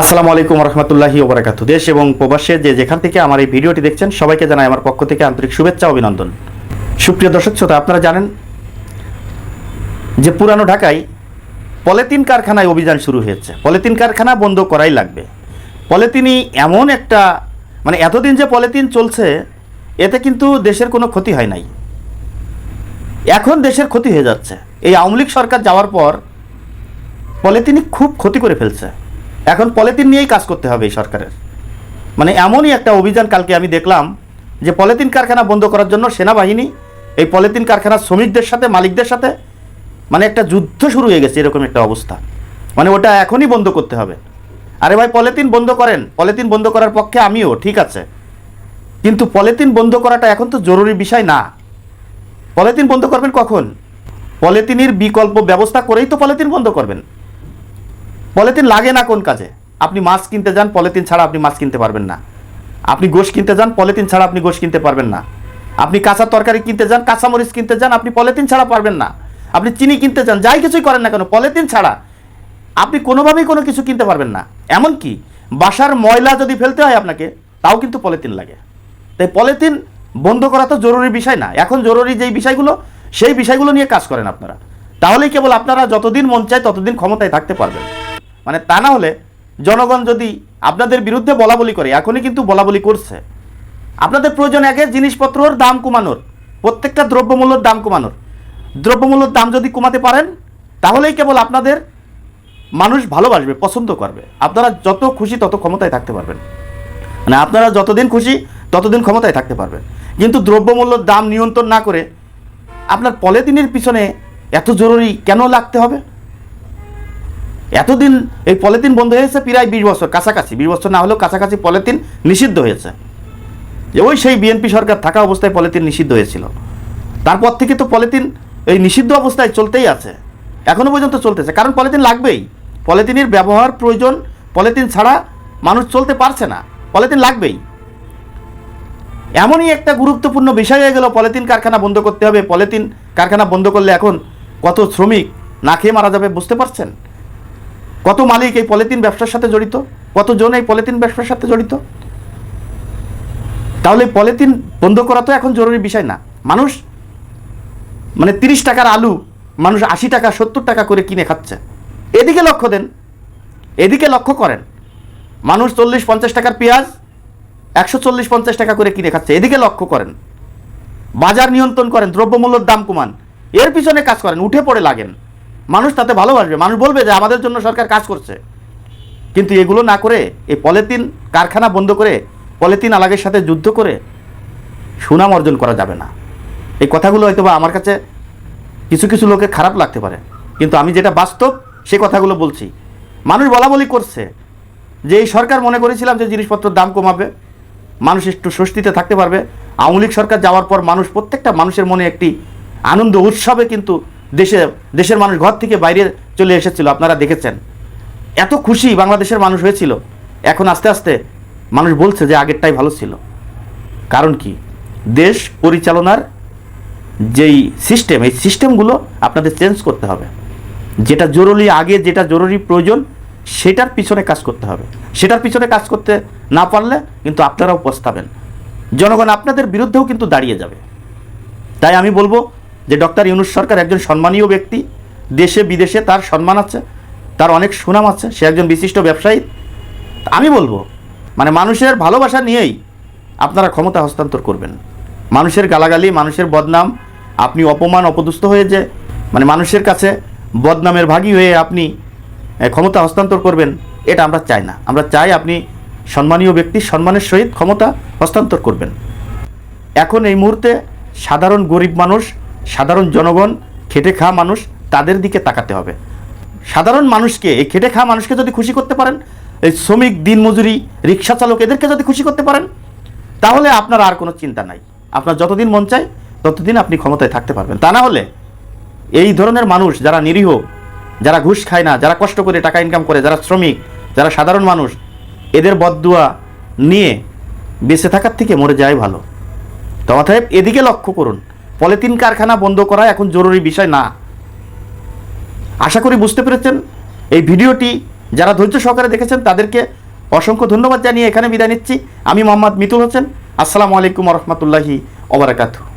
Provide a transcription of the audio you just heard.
আসসালামু আলাইকুম রহমতুল্লাহি ওবরাকাত দেশ এবং প্রবাসে যে যেখান থেকে আমার এই ভিডিওটি দেখছেন, সবাইকে জানাই আমার পক্ষ থেকে আন্তরিক শুভেচ্ছা, অভিনন্দন। সুপ্রিয় দর্শক, শ্রোতা, আপনারা জানেন যে পুরানো ঢাকায় পলিথিন কারখানায় অভিযান শুরু হয়েছে। পলিথিন কারখানা বন্ধ করাই লাগবে। পলিথিনই এমন একটা মানে এতদিন যে পলিথিন চলছে, এতে কিন্তু দেশের কোনো ক্ষতি হয় নাই। এখন দেশের ক্ষতি হয়ে যাচ্ছে। এই আওয়ামী লীগ সরকার যাওয়ার পর পলিথিনই খুব ক্ষতি করে ফেলছে। এখন পলিথিন নিয়েই কাজ করতে হবে এই সরকারের। মানে এমনই একটা অভিযান কালকে আমি দেখলাম যে পলিথিন কারখানা বন্ধ করার জন্য সেনাবাহিনী, এই পলিথিন কারখানার শ্রমিকদের সাথে, মালিকদের সাথে মানে একটা যুদ্ধ শুরু হয়ে গেছে এরকম একটা অবস্থা। মানে ওটা এখনই বন্ধ করতে হবে। আরে ভাই, পলিথিন বন্ধ করেন। পলিথিন বন্ধ করার পক্ষে আমিও, ঠিক আছে। কিন্তু পলিথিন বন্ধ করাটা এখন তো জরুরি বিষয় না। পলিথিন বন্ধ করবেন কখন? পলিথিনের বিকল্প ব্যবস্থা করেই তো পলিথিন বন্ধ করবেন। পলিথিন লাগে না কোন কাজে? আপনি মাছ কিনতে যান, পলিথিন ছাড়া আপনি মাছ কিনতে পারবেন না। আপনি গোশ কিনতে যান, পলিথিন ছাড়া আপনি গোশ কিনতে পারবেন না। আপনি কাঁচা তরকারি কিনতে যান কাঁচামরিচ কিনতে যান, আপনি পলিথিন ছাড়া পারবেন না। আপনি চিনি কিনতে যান, যাই কিছুই করেন না কেন, পলিথিন ছাড়া আপনি কোনোভাবেই কোনো কিছু কিনতে পারবেন না। এমনকি বাসার ময়লা যদি ফেলতে হয় আপনাকে, তাও কিন্তু পলিথিন লাগে। তাই পলিথিন বন্ধ করা তো জরুরি বিষয় না। এখন জরুরি যেই বিষয়গুলো, সেই বিষয়গুলো নিয়ে কাজ করেন আপনারা। তাহলেই কেবল আপনারা যতদিন মন চায় ততদিন ক্ষমতায় থাকতে পারবেন। মানে তা না হলে জনগণ যদি আপনাদের বিরুদ্ধে বলা বলি করে, এখনই কিন্তু বলা বলি করছে। আপনাদের প্রয়োজন আগে জিনিসপত্রর দাম কমানোর, প্রত্যেকটা দ্রব্যমূল্যর দাম কমানোর। দ্রব্যমূল্যর দাম যদি কমাতে পারেন, তাহলেই কেবল আপনাদের মানুষ ভালোবাসবে, পছন্দ করবে। আপনারা যত খুশি তত ক্ষমতায় থাকতে পারবেন। মানে আপনারা যতদিন খুশি ততদিন ক্ষমতায় থাকতে পারবেন। কিন্তু দ্রব্যমূল্যর দাম নিয়ন্ত্রণ না করে আপনার পলিথিনের পিছনে এত জরুরি কেন লাগতে হবে? এতদিন এই পলিথিন বন্ধ হয়েছে প্রায় বিশ বছর, কাছাকাছি, বিশ বছর না হলেও কাছাকাছি পলিথিন নিষিদ্ধ হয়েছে। যে ওই সেই বিএনপি সরকার থাকা অবস্থায় পলিথিন নিষিদ্ধ হয়েছিল। তারপর থেকে তো পলিথিন এই নিষিদ্ধ অবস্থায় চলতেই আছে। এখনও পর্যন্ত চলতেছে, কারণ পলিথিন লাগবেই। পলিথিনের ব্যবহার প্রয়োজন, পলিথিন ছাড়া মানুষ চলতে পারছে না, পলিথিন লাগবেই। এমনই একটা গুরুত্বপূর্ণ বিষয় হয়ে গেল, পলিথিন কারখানা বন্ধ করতে হবে। পলিথিন কারখানা বন্ধ করলে এখন কত শ্রমিক না খেয়ে মারা যাবে, বুঝতে পারছেন? কত মালিক এই পলিথিন ব্যবসার সাথে জড়িত? কতজন এই পলিথিন ব্যবসার সাথে জড়িত? তাহলে পলিথিন বন্ধ করা তো এখন জরুরি বিষয় না। মানুষ মানে তিরিশ টাকার আলু, মানুষ আশি টাকা, সত্তর টাকা করে কিনে খাচ্ছে। এদিকে লক্ষ্য দেন, এদিকে লক্ষ্য করেন। মানুষ চল্লিশ পঞ্চাশ টাকার পেঁয়াজ, একশো চল্লিশ পঞ্চাশ টাকা করে কিনে খাচ্ছে। এদিকে লক্ষ্য করেন। বাজার নিয়ন্ত্রণ করেন, দ্রব্যমূল্যর দাম কমান। এর পিছনে কাজ করেন, উঠে পড়ে লাগেন। মানুষ তাতে ভালোবাসবে, মানুষ বলবে যে আমাদের জন্য সরকার কাজ করছে। কিন্তু এগুলো না করে, এই পলিথিন কারখানা বন্ধ করে, পলিথিন আলাগের সাথে যুদ্ধ করে সুনাম অর্জন করা যাবে না। এই কথাগুলো হয়তো বা আমার কাছে কিছু কিছু লোকের খারাপ লাগতে পারে। কিন্তু আমি যেটা বাস্তব, সে কথাগুলো বলছি। মানুষ বলা বলি করছে যে এই সরকার মনে করেছিলাম যে জিনিসপত্রের দাম কমাবে, মানুষ একটু স্বস্তিতে থাকতে পারবে। আওয়ামী লীগ সরকার যাওয়ার পর মানুষ, প্রত্যেকটা মানুষের মনে একটি আনন্দ, উৎসবে কিন্তু দেশে, দেশের মানুষ ঘর থেকে বাইরে চলে এসেছিল, আপনারা দেখেছেন। এত খুশি বাংলাদেশের মানুষ হয়েছিল। এখন আস্তে আস্তে মানুষ বলছে যে আগেরটাই ভালো ছিল। কারণ কি? দেশ পরিচালনার যেই সিস্টেম এই সিস্টেমগুলো আপনাদের চেঞ্জ করতে হবে। যেটা জরুরি আগে, যেটা জরুরি প্রয়োজন, সেটার পিছনে কাজ করতে হবে। সেটার পিছনে কাজ করতে না পারলে কিন্তু আপনারাও পস্তাবেন। জনগণ আপনাদের বিরুদ্ধেও কিন্তু দাঁড়িয়ে যাবে। তাই আমি বলব যে ডক্টর ইউনুস সরকার একজন সম্মানীয় ব্যক্তি, দেশে, বিদেশে তার সম্মান আছে, তার অনেক সুনাম আছে, সে একজন বিশিষ্ট ব্যবসায়ী। আমি বলব মানে মানুষের ভালোবাসা নিয়েই আপনারা ক্ষমতা হস্তান্তর করবেন। মানুষের গালাগালি, মানুষের বদনাম, আপনি অপমান, অপদুস্থ হয়ে যে মানে মানুষের কাছে বদনামের ভাগী হয়ে আপনি ক্ষমতা হস্তান্তর করবেন, এটা আমরা চাই না। আমরা চাই আপনি সম্মানীয় ব্যক্তি, সম্মানের সহিত ক্ষমতা হস্তান্তর করবেন। এখন এই মুহূর্তে সাধারণ গরিব মানুষ সাধারণ জনগণ, খেটে খাওয়া মানুষ তাদের দিকে তাকাতে হবে। সাধারণ মানুষকে, এই খেটে খাওয়া মানুষকে যদি খুশি করতে পারেন, এই শ্রমিক দিনমজুরি রিক্সা চালক এদেরকে যদি খুশি করতে পারেন, তাহলে আপনার আর কোনো চিন্তা নাই। আপনার যতদিন মন চায়, ততদিন আপনি ক্ষমতায় থাকতে পারবেন। তা না হলে এই ধরনের মানুষ যারা নিরীহ, যারা ঘুষ খায় না, যারা কষ্ট করে টাকা ইনকাম করে, যারা শ্রমিক, যারা সাধারণ মানুষ, এদের বদদুয়া নিয়ে বেঁচে থাকার থেকে মরে যায় ভালো। তো অতএব এদিকে লক্ষ্য করুন। পলিথিন কারখানা বন্ধ করা এখন জরুরি বিষয় না। আশা করি বুঝতে পেরেছেন। এই ভিডিওটি যারা ধৈর্য সহকারে দেখেছেন, তাদেরকে অসংখ্য ধন্যবাদ জানিয়ে এখানে বিদায় নিচ্ছি। আমি মোহাম্মদ মিতুল হোসেন। আসসালামু আলাইকুম রহমতুল্লাহি ওবরাকাতু